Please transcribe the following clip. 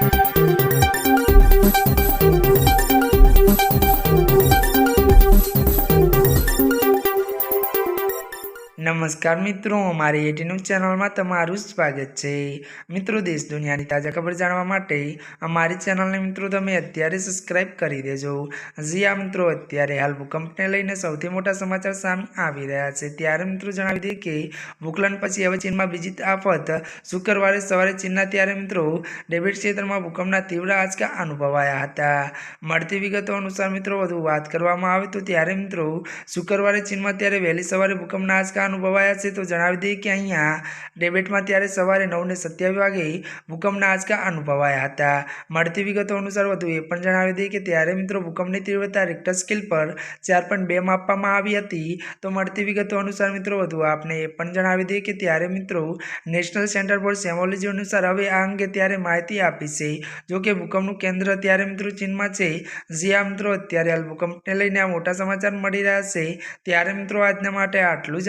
Thank you. નમસ્કાર મિત્રો, મારી એટી ન્યૂઝ ચેનલમાં તમારું સ્વાગત છે. મિત્રો, દેશ દુનિયાની તાજા ખબર જાણવા માટે અમારી ચેનલને મિત્રો તમે અત્યારે સબસ્ક્રાઇબ કરી દેજો. જી આ મિત્રો, અત્યારે હાલ ભૂકંપને લઈને સૌથી મોટા સમાચાર સામે આવી રહ્યા છે. ત્યારે મિત્રો જણાવી દઈએ કે ભૂકલન પછી હવે ચીનમાં બીજી આફત શુક્રવારે સવારે ચીનના ત્યારે મિત્રો ડેબિટ ક્ષેત્રમાં ભૂકંપના તીવ્ર આંચકા અનુભવાયા હતા. મળતી વિગતો અનુસાર મિત્રો, વધુ વાત કરવામાં આવે તો ત્યારે મિત્રો શુક્રવારે ચીનમાં ત્યારે વહેલી સવારે ભૂકંપના આંચકા અનુભવાયા છે તો જણાવી દઈએ કે અહીંયા ડેબેટમાં ત્યારે સવારે નવને સત્યાવીસ વાગે ભૂકંપના આંચકા અનુભવાયા હતા. મળતી વિગતો અનુસાર વધુ એ પણ જણાવી દઈએ કે ત્યારે મિત્રો ભૂકંપની તીવ્રતા રિક્ટર સ્કેલ પર ચાર પોઈન્ટ બે માપવામાં આવી હતી. તો મળતી વિગતો અનુસાર મિત્રો વધુ આપને એ પણ જણાવી દઈએ કે ત્યારે મિત્રો નેશનલ સેન્ટર ફોર સેમોલોજી અનુસાર હવે આ અંગે ત્યારે માહિતી આપી છે. જો કે ભૂકંપનું કેન્દ્ર ત્યારે મિત્રો ચીનમાં છે. જ્યાં મિત્રો અત્યારે હાલ ભૂકંપને લઈને આ મોટા સમાચાર મળી રહ્યા છે. ત્યારે મિત્રો આજના માટે આટલું જ.